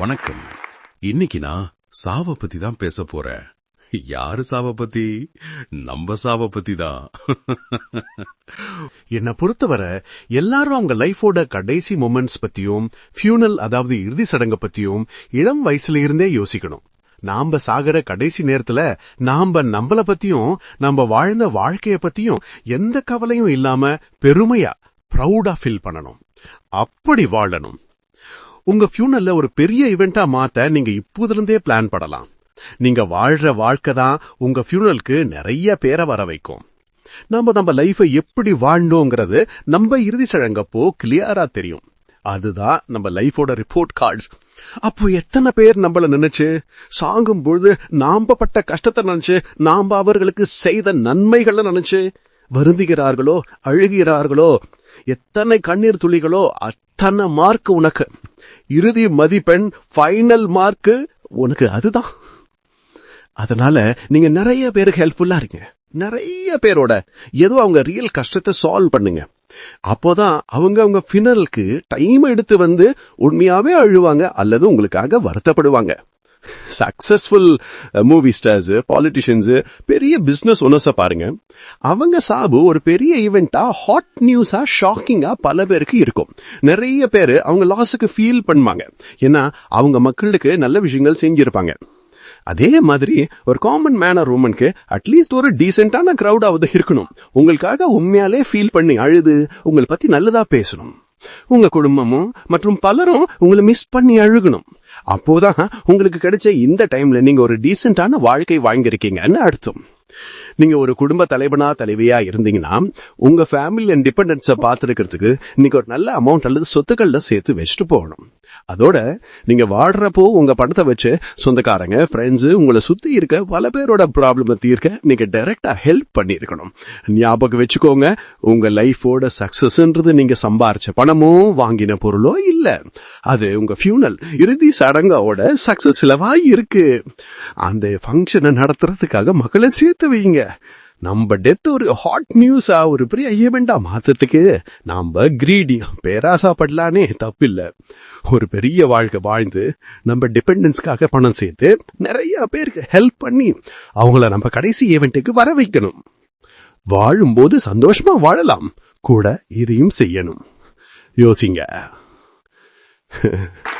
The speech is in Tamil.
வணக்கம். இன்னைக்கு நான் சாவ பத்தி தான் பேச போறேன். யாரு சாவ பத்தி? நம்ம சாவ பத்தி தான். என்னை பொறுத்தவரை எல்லாரும் அவங்க லைஃபோட கடைசி மூமெண்ட்ஸ் பத்தியும் ஃபியூனல் அதாவது இறுதி சடங்க பத்தியும் இளம் வயசுல இருந்தே யோசிக்கணும். நாம சாகர கடைசி நேரத்துல நாம நம்மள பத்தியும் நம்ம வாழ்ந்த வாழ்க்கைய பத்தியும் எந்த கவலையும் இல்லாம பெருமையா ப்ரௌடா ஃபீல் பண்ணணும். அப்படி வாழணும். உங்க ஃபியூனல்ல ஒரு பெரிய இவெண்டா மாத்த நீங்க இப்போதிலிருந்தே பிளான் பண்ணலாம் நீங்க வாழ்ற வாழ்க்கை தான் உங்க ஃபியூனலுக்கு நிறைய பேரை வர வைக்கும். நம்ம நம்ம லைஃபை எப்படி வாழ்ந்தோங்கிறது நம்ம இறுதி சடங்கப்போ கிளியரா தெரியும். அதுதான் நம்ம லைஃபோட ரிப்போர்ட் கார்டு அப்போ எத்தனை பேர் நம்மள நினைச்சு சாங்கும் பொழுது நாம பட்ட கஷ்டத்தை நினைச்சு நாம அவர்களுக்கு செய்த நன்மைகளை நினைச்சு வருந்துகிறார்களோ அழுகிறார்களோ எத்தனை கண்ணீர் துளிகளோ அத்தனை மார்க் உனக்கு. இறுதி மதிப்பெண் ஃபைனல் மார்க்கு உனக்கு அதுதான். அதனால நீங்க நிறைய பேருக்கு ஹெல்ப்ஃபுல்லா இருங்க. நிறைய பேரோட ஏதோ அவங்க ரியல் கஷ்டத்தை சால்வ் பண்ணுங்க. அப்போதான் அவங்க அவங்க ஃபினலுக்கு டைம் எடுத்து வந்து உண்மையாவே அழுவாங்க அல்லது உங்களுக்காக வருத்தப்படுவாங்க. சக்சஸ்ஃபுல் மூவி ஸ்டார்ஸு பாலிட்டிஷியன்ஸு பெரிய பிஸ்னஸ் ஒன்னர்ஸை பாருங்க. அவங்க சாபு ஒரு பெரிய ஈவெண்ட்டாக ஹாட் நியூஸாக ஷாக்கிங்காக பல பேருக்கு இருக்கும். நிறைய பேர் அவங்க லாஸுக்கு ஃபீல் பண்ணுவாங்க. ஏன்னா அவங்க மக்களுக்கு நல்ல விஷயங்கள் செஞ்சிருப்பாங்க. அதே மாதிரி ஒரு காமன் மேனர் உமனுக்கு அட்லீஸ்ட் ஒரு டீசென்டான கிரௌடாவது இருக்கணும். உங்களுக்காக உண்மையாலே ஃபீல் பண்ணி அழுது உங்களை பத்தி நல்லதா பேசணும். உங்க குடும்பமும் மற்றும் பலரும் உங்களை மிஸ் பண்ணி அழுகணும். அப்போதான் உங்களுக்கு கிடைச்ச இந்த டைம்ல நீங்க ஒரு டீசென்டான வாழ்க்கை வாங்கியிருக்கீங்கன்னு அர்த்தம். நீங்க ஒரு குடும்ப தலைவனா தலைவியா இருந்தீங்கன்னா உங்க ஃபேமிலி அண்ட் டிபெண்டன்ஸ பாத்துருக்கிறதுக்கு நீங்க ஒரு நல்ல அமௌண்ட் அல்லது சொத்துக்கள்ல சேர்த்து வச்சுட்டு போகணும். அதோட நீங்க வாடுறப்போ உங்க பணத்தை வச்சு சொந்தக்காரங்க ஃப்ரெண்ட்ஸ் உங்களை சுத்தி இருக்க பல பேரோட ப்ராப்ளம் தீர்க்க நீங்க டைரக்டா ஹெல்ப் பண்ணிருக்கணும் ஞாபகம் வச்சுக்கோங்க உங்க லைஃபோட சக்சஸ்ன்றது நீங்க சம்பாரிச்ச பணமோ வாங்கின பொருளோ இல்ல. அது உங்க ஃபியூனல் இறுதி சடங்கோட சக்சஸ் இருக்கு. அந்த ஃபங்க்ஷனை நடத்துறதுக்காக மக்களை சேர்த்து வைங்க. நம்ம டெத் ஒரு ஹாட் நியூஸா ஒரு பெரிய ஈவெண்டா மாத்தத்துக்கு நாம கிரீடி பேராசப்படலானே தப்பில்ல. ஒரு பெரிய வாழ்க்கை வாழ்ந்து நம்ம டிபெண்டன்ஸ்க்காக பணம் சேர்த்து நிறைய பேருக்கு ஹெல்ப் பண்ணி அவங்கள நம்ம கடைசி ஈவெண்ட்டுக்கு வர வைக்கணும். வாழும்போது சந்தோஷமா வாழலாம். கூட இதையும் செய்யணும். யோசிங்க.